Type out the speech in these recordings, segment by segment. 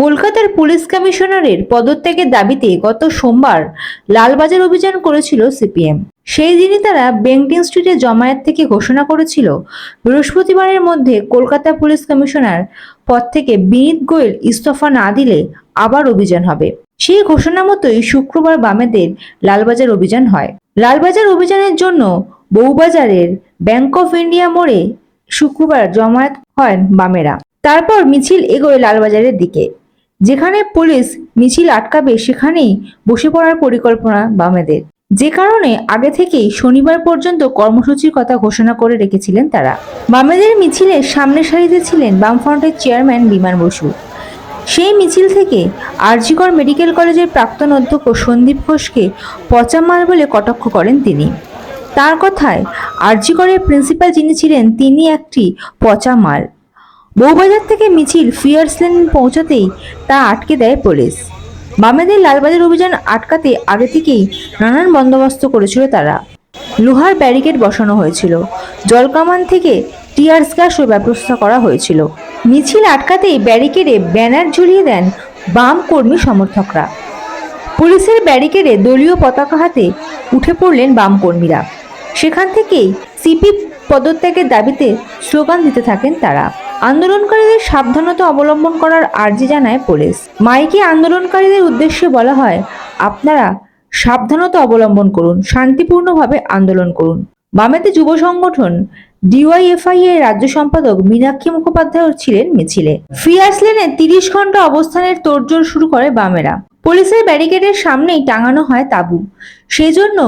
কলকাতার পুলিশ কমিশনারের পদত্যাগের দাবিতে গত সোমবার লালবাজার অভিযান করেছিল সিপিএম। সেই দিনই তারা বেংটিং স্ট্রিটে জমায়েত থেকে ঘোষণা করেছিল, বৃহস্পতিবারের মধ্যে কলকাতা পুলিশ কমিশনার পদ থেকে বিনীত গোয়েল ইস্তফা না দিলে আবার অভিযান হবে। সেই ঘোষণা মতোই শুক্রবার বামেদের লালবাজার অভিযান হয়। লালবাজার অভিযানের জন্য বউবাজারের ব্যাংক অফ ইন্ডিয়া মোড়ে শুক্রবার জমায়েত হয় বামেরা। তারপর মিছিল এগোয় লালবাজারের দিকে। যেখানে পুলিশ মিছিল আটকাবে সেখানেই বসে পড়ার পরিকল্পনা বামেদের। যে কারণে আগে থেকেই শনিবার পর্যন্ত কর্মসূচির কথা ঘোষণা করে রেখেছিলেন তারা। বামেদের মিছিলে সামনে সারিতে ছিলেন বামফ্রন্টের চেয়ারম্যান বিমান বসু। সেই মিছিল থেকে আরজিকর মেডিকেল কলেজের প্রাক্তন অধ্যক্ষ সন্দীপ ঘোষকে পচা মাল বলে কটাক্ষ করেন তিনি। তার কথায় আরজিকরের প্রিন্সিপাল যিনি ছিলেন তিনি একটি পচা মাল। বউবাজার থেকে মিছিল ফিয়ার্স লেন পৌঁছাতেই তা আটকে দেয় পুলিশ। বামেদের লালবাজার অভিযান আটকাতে আগে থেকেই নানান বন্দোবস্ত করেছিল তারা। লোহার ব্যারিকেড বসানো হয়েছিল। জলকামান থেকে টিয়ার্স গ্যাসও ব্যবস্থা করা হয়েছিল। মিছিল আটকাতেই ব্যারিকেডে ব্যানার ঝুলিয়ে দেন বাম কর্মী সমর্থকরা। পুলিশের ব্যারিকেডে দলীয় পতাকা হাতে উঠে পড়লেন বাম কর্মীরা। সেখান থেকেই সিপি পদত্যাগের দাবিতে স্লোগান দিতে থাকেন তারা। আন্দোলনকারীদের সাবধানতা অবলম্বন করার আর্জি জানায় পুলিশ। মাইকে আন্দোলনকারীদের উদ্দেশ্যে বলা হয়, আপনারা সাবধানতা অবলম্বন করুন, শান্তিপূর্ণভাবে আন্দোলন করুন। বামেতে যুব সংগঠন ডিওয়াইএফআই এর রাজ্য সম্পাদক মীনাক্ষী মুখোপাধ্যায় ছিলেন মিছিলে। ফিয়ার্স লেনে তিরিশ ঘণ্টা অবস্থানের তোড়জোড় শুরু করে বামেরা। পুলিশের ব্যারিকেডের সামনেই টাঙানো হয় তাঁবু। সেজন্য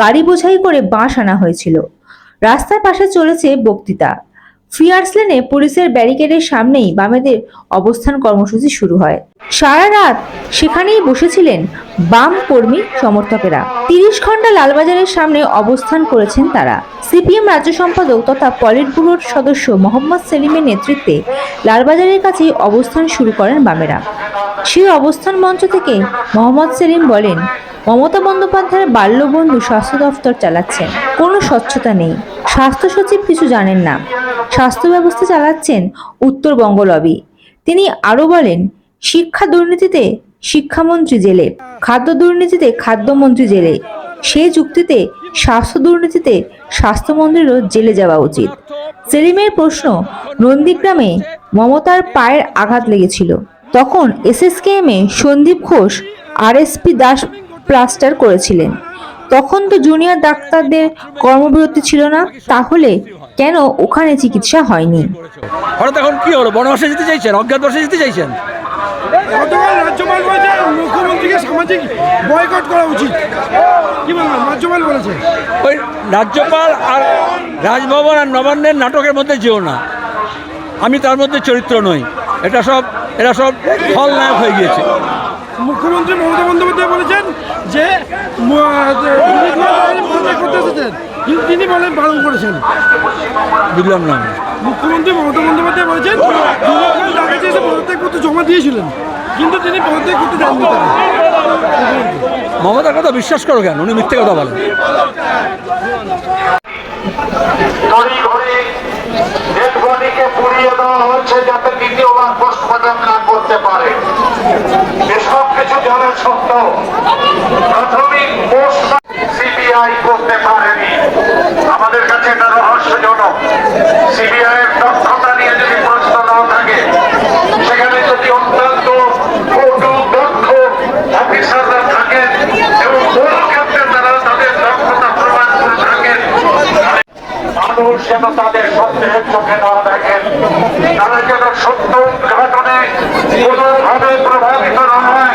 গাড়ি বোঝাই করে বাঁশ আনা হয়েছিল। রাস্তার পাশে চলেছে বক্তৃতা। ফিয়ার্স লেনে পুলিশের ব্যারিকেডের সামনেই বামেদের অবস্থান কর্মসূচি শুরু হয়। সারা রাত সেখানেই বসেছিলেন বাম কর্মী সমর্থকেরা। তিরিশ ঘণ্টা লালবাজারের সামনে অবস্থান করেছেন তারা। সিপিএম রাজ্য সম্পাদক তথা পলিট ব্যুরোর সদস্য মোহাম্মদ সেলিমের নেতৃত্বে লালবাজারের কাছেই অবস্থান শুরু করেন বামেরা। সেই অবস্থান মঞ্চ থেকে মোহাম্মদ সেলিম বলেন, মমতা বন্দ্যোপাধ্যায়ের বাল্যবন্ধু স্বাস্থ্য দফতর চালাচ্ছেন। কোনো স্বচ্ছতা নেই। স্বাস্থ্য সচিব কিছু জানেন না। স্বাস্থ্য ব্যবস্থা চালাচ্ছেন উত্তরবঙ্গ লবি। তিনি আরও বলেন, শিক্ষা দুর্নীতিতে শিক্ষামন্ত্রী জেলে, খাদ্য দুর্নীতিতে খাদ্যমন্ত্রী জেলে। সে যুক্তিতে স্বাস্থ্য দুর্নীতিতে স্বাস্থ্যমন্ত্রীরও জেলে যাওয়া উচিত। সেলিমের প্রশ্ন, নন্দীগ্রামে মমতার পায়ের আঘাত লেগেছিল। তখন SSKM Sandip Ghosh RSP Das plaster করেছিলেন। তখন তো জুনিয়র ডাক্তারদের কর্মবিরতি ছিল না তাহলে কেন ওখানে চিকিৎসা হয়নি? হঠাৎ এখন কি হলো? বনবাসে যেতে চাইছেন? অজ্ঞাত বসে যেতে চাইছেন? গতকাল রাজ্যপাল বলেছে মুখ্যমন্ত্রীকে সামাজিক বয়কট করা উচিত। কি বললাম রাজ্যপাল বলেছে। ওই রাজ্যপাল আর রাজভবন আর নবান্নের নাটকের মধ্যে যেও না। আমি তার মধ্যে চরিত্র নই। এটা সব এরা সব ফলনায়ক হয়ে গিয়েছে। মুখ্যমন্ত্রী মমতা বন্দ্যোপাধ্যায় বলেছেন যে করতে এসেছেন। কিন্তু তিনি বলেন বারণ করেছেন। বুঝলাম না মুখ্যমন্ত্রী মমতা বন্দ্যোপাধ্যায় বলেছেন দিলীপ কাছে এসে পদত্যাগ করতে জমা দিয়েছিলেন। কিন্তু তিনি পদত্যাগ করতে দেননি মমতার কথা বিশ্বাস করো কেন? উনি মিথ্যে কথা বলেন। সত্ত্বেও প্রাথমিক সিবিআই করতে পারেনি। আমাদের কাছে এটা রহস্যজনক। সিবিআই এর দক্ষতা নিয়ে যদি প্রশ্ন না থাকে, সেখানে যদি অত্যন্ত কটু দক্ষ অফিসাররা থাকেন এবং বড় ক্ষেত্রে তারা তাদের দক্ষতা প্রমাণ করে থাকেন মানুষ যেন তাদের সন্দেহের চোখে না দেখেন। তারা যেন সত্য উদ্ঘাটনে কোনোভাবে প্রভাবিত না হয়।